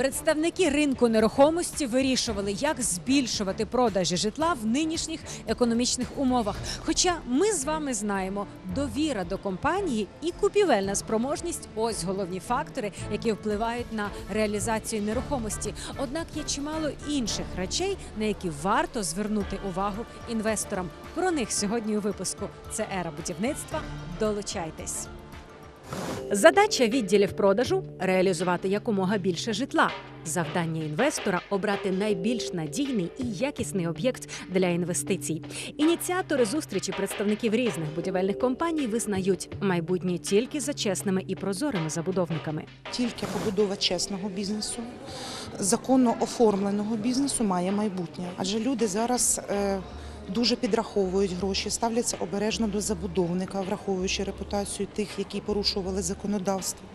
Представники ринку нерухомості вирішували, як збільшувати продажі житла в нинішніх економічних умовах. Хоча ми з вами знаємо, довіра до компанії і купівельна спроможність ось головні фактори, які впливають на реалізацію нерухомості. Однак є чимало інших речей, на які варто звернути увагу інвесторам. Про них сьогодні у випуску. Це ера будівництва. Долучайтесь. Задача відділів продажу реалізувати якомога більше житла. Завдання інвестора обрати найбільш надійний і якісний об'єкт для інвестицій. Ініціатори зустрічі представників різних будівельних компаній визнають майбутнє тільки за чесними і прозорими забудовниками. Тільки побудова чесного бізнесу, законно оформленого бізнесу має майбутнє. Адже люди зараз е, дуже підраховують гроші, ставляться обережно до забудовника, враховуючи репутацію тих, які порушували законодавство.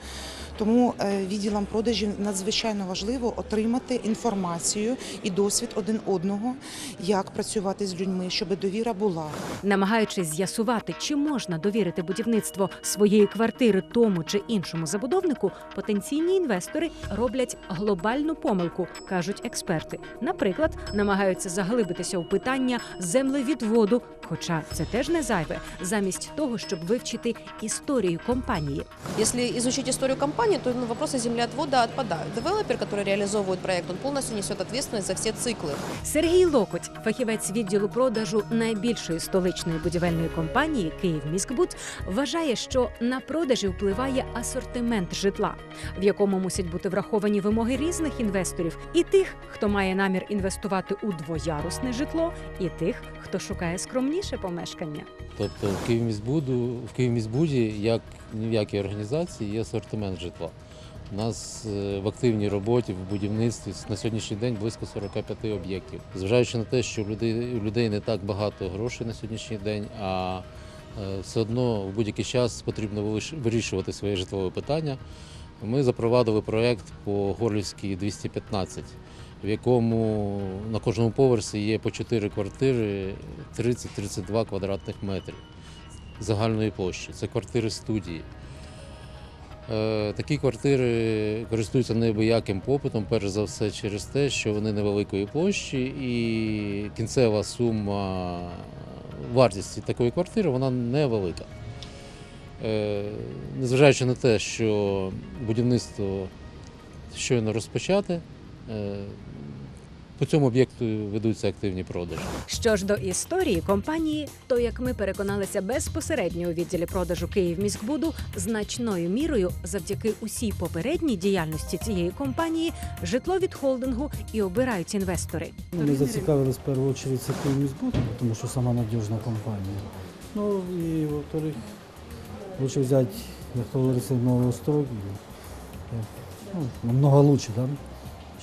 Тому е, відділам продажів надзвичайно важливо отримати інформацію і досвід один одного, як працювати з людьми, щоб довіра була. Намагаючись з'ясувати, чи можна довірити будівництво своєї квартири тому чи іншому забудовнику, потенційні інвестори роблять глобальну помилку, кажуть експерти. Наприклад, намагаються заглибитися у питання землевідводу, хоча це теж не зайве, замість того, щоб вивчити історію компанії. Якщо Если изучить историю компании, то ну, вопросы землеотвода отпадают. Девелопер, который реализовывает проект, он полностью несет ответственность за все циклы. Сергій Локоть, фахівець відділу продажу найбільшої столичної будівельної компанії «Київміськбуд», вважає, що на продажі впливає асортимент житла, в якому мусять бути враховані вимоги різних інвесторів, і тих, хто має намір інвестувати у двоярусне житло, і тих, хто шукає скромніше помешкання. Тобто в Київміськбуду, в Київміськбуді, як ні в якій організації, є асортимент житла. У нас е, в активній роботі, в будівництві на сьогоднішній день близько 45 об'єктів. Зважаючи на те, що у людей, людей не так багато грошей на сьогоднішній день, а е, все одно в будь-який час потрібно вирішувати своє житлове питання. Ми запровадили проєкт по Горлівській 215, в якому на кожному поверсі є по 4 квартири 30-32 квадратних метрів загальної площі. Це квартири студії. Е, Такі квартири користуються неабияким попитом, перш за все через те, що вони невеликої площі, і кінцева сума вартості такої квартири вона невелика. Е, Незважаючи на те, що будівництво щойно розпочате, е, по цьому об'єкту ведуться активні продажі. Що ж до історії компанії, то як ми переконалися безпосередньо у відділі продажу Київміськбуду, значною мірою завдяки усій попередній діяльності цієї компанії житло від холдингу і обирають інвестори. Ми зацікавились в першу чергу це Київміськбуд, тому що сама надіжна компанія. Ну і во-вторых, лучше взяти, як говориться, нового строк. Ну, намного лучше, да?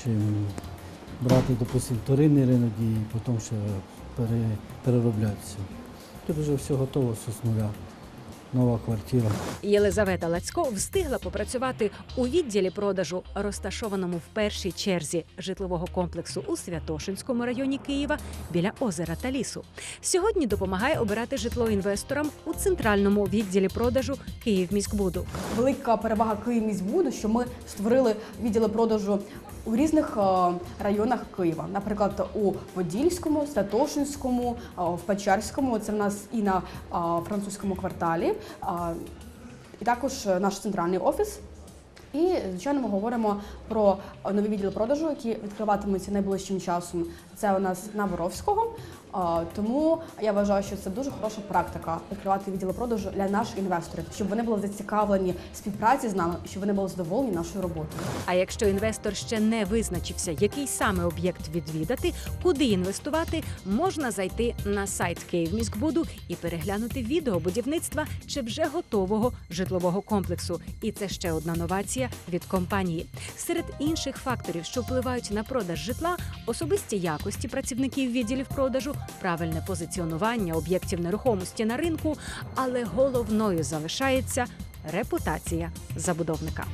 чим брати, допустим, вторинний ринок і потім ще перероблятися. Тут вже все готово, все з нуля. Нова квартира. Єлизавета Лацько встигла попрацювати у відділі продажу, розташованому в першій черзі житлового комплексу у Святошинському районі Києва біля озера та лісу. Сьогодні допомагає обирати житло інвесторам у центральному відділі продажу Київміськбуду. велика перевага Київміськбуду, що ми створили відділи продажу у різних е, районах Києва, наприклад, у Подільському, Святошинському, е, в Печерському. Це в нас і на е, французькому кварталі, і також е, наш центральний офіс. І звичайно, ми говоримо про нові відділ продажу, які відкриватимуться найближчим часом. Це у нас на Воровського. Тому я вважаю, що це дуже хороша практика відкривати відділи продажу для наших інвесторів, щоб вони були зацікавлені в співпраці з нами, щоб вони були задоволені нашою роботою. А якщо інвестор ще не визначився, який саме об'єкт відвідати, куди інвестувати, можна зайти на сайт Київміськбуду і переглянути відео будівництва чи вже готового житлового комплексу. І це ще одна новація від компанії. Серед інших факторів, що впливають на продаж житла, особисті якості працівників відділів продажу, правильне позиціонування об'єктів нерухомості на ринку, але головною залишається репутація забудовника.